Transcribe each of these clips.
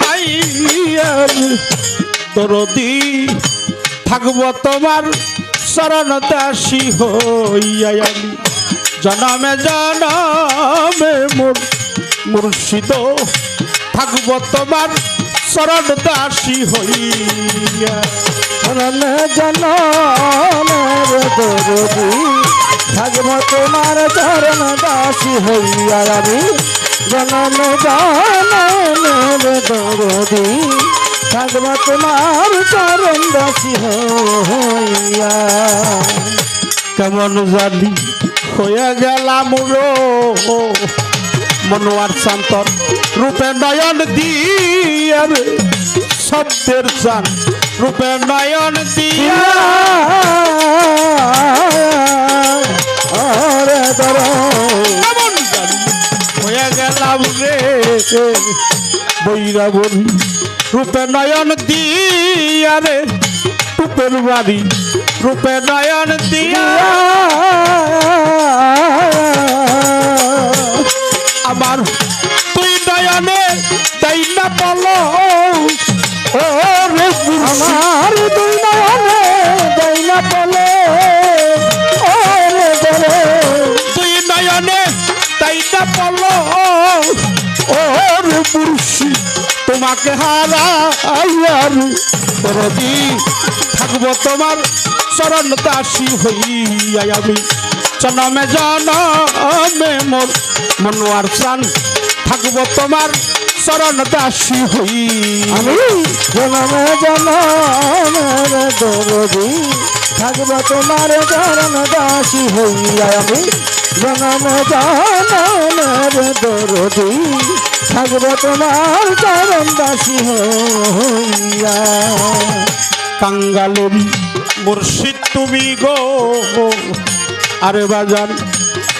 দিয়ার দরদি থাকব তোমার শরণ দাসী হইয়া আমি। জনমে জনমে মোর মুর্শিদ থাকব তোমার শরণ দাসী হইয়া শরণ জনমের দরদি থাকব তোমার চরণ দাসী হইয়া জনম জনমের দরদি। থাকব তোমার চরণ দাসী হইয়া। কেমন জানি হয়ে গেলাম মনোয়ার শান্তর রূপে নয়ন দিয়ে শব্দের চান রূপে নয়ন দিয়া। আরে দর গেলাম রে। বৈরা বলি রূপে নয়ন দিয়া রে। রূপের বাড়ি রূপে নয়ন দিয়া। আমার তুই নয়নে তাই না বলো আমার দুই নয়নে দৈনা বলে তাই না বলো ও রে মুর্শি তোমাকে হারা আইয়ার দরদি থাকব তোমার চরণ দাসী হইয়া আমি। জনমে জনমে মোর মনোয়ার চান থাকব তোমার চরণ দাসী হই আমি জনমে জনমের দরদি। থাকব তোমার চরণ দাসী হইয়া আমি জনমে জনমের দরদি। থাকব তোমার চরণ দাসী হইয়া। কাঙ্গালের মুর্শিদ তুমি গো। আরে বাজান,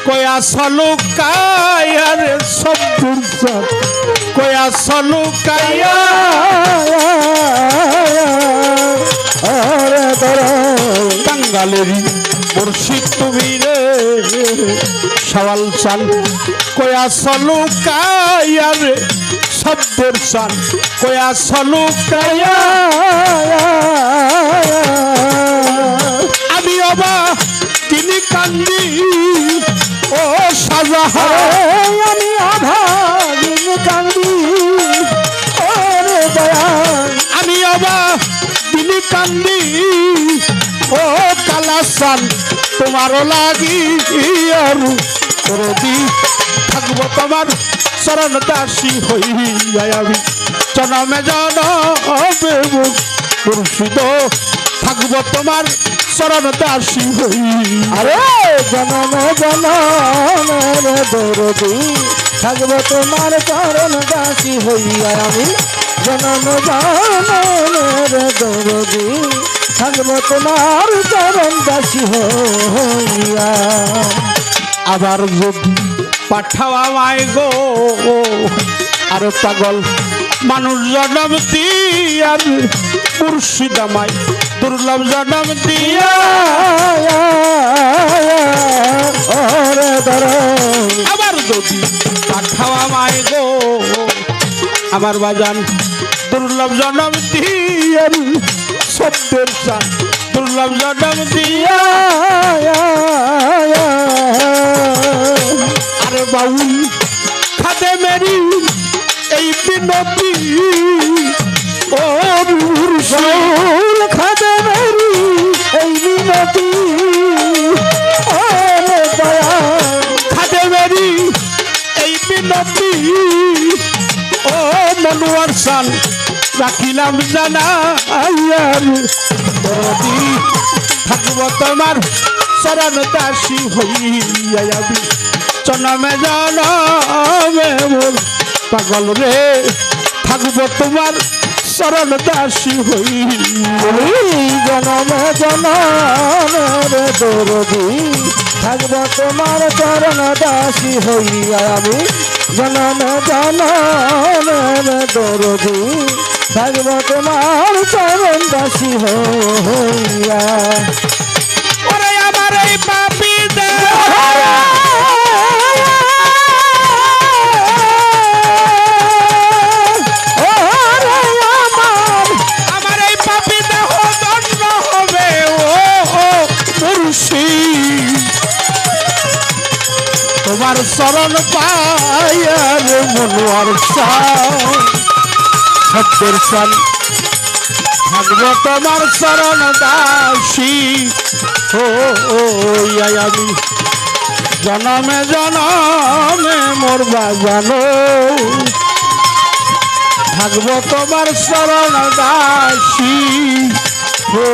কয়া সলু কায়ারে সব কয়া সলু কায়া আরে কাঙ্গালের মুর্শিদ তুমি রে। সওয়াল চাল কয়া সলু কায়ারে শব্দের চাল কয়া সলু কায়া কালাসান তোমারও লাগি আর। রবি থাকব তোমার চরণ দাসী হইয়া জনমে জনমে মুর্শিদ থাকব তোমার চরণ দাসী হই আরে জনম জনমের দরদি, থাকব তোমার চরণ দাসী হইয়া আমি। জনম জনমের দরদি থাকব তোমার চরণ দাসী হইয়া। আবার যদি পাঠাওয়া মাই গো, আর পাগল মানুষ জন্ম দিয়ার মুর্শিদামাই দুর্লভ জন্ম দিয়া আবার যদি পাঠাওয়া মাই গো, আমার বাজান দুর্লভ জনম দিয়ার সত্যের চান দুর্লভ জন্ম দিয়া। আরে বাউল, খাদে মেরি, এই বিনতি। ও খাদে মেরি, এই দয়াল খাদে মেরি, এই বিনতি। ও মনোয়ার সান রাখিলাম জানা থাকব তোমার শরণ দাসী হইয়া আমি। চনমে জনমে মোর পাগল রে। থাকব তোমার শরণ দাসী হইয়া এই জনমে জনমের দরদি থাকব তোমার চরণ দাসী হইয়া আমি। জনমে জনমের দরদি থাকব তোমার চরণ দাসী হইয়া। ওরে আমার এই পাপি তোমার শরণ পায়ার মনোয়ার সা সত্যের সন থাকব তোমার শরণ দাসী। ও আমি। জনমে জনমে মরবা জানো থাকব তোমার শরণ দাসী। ও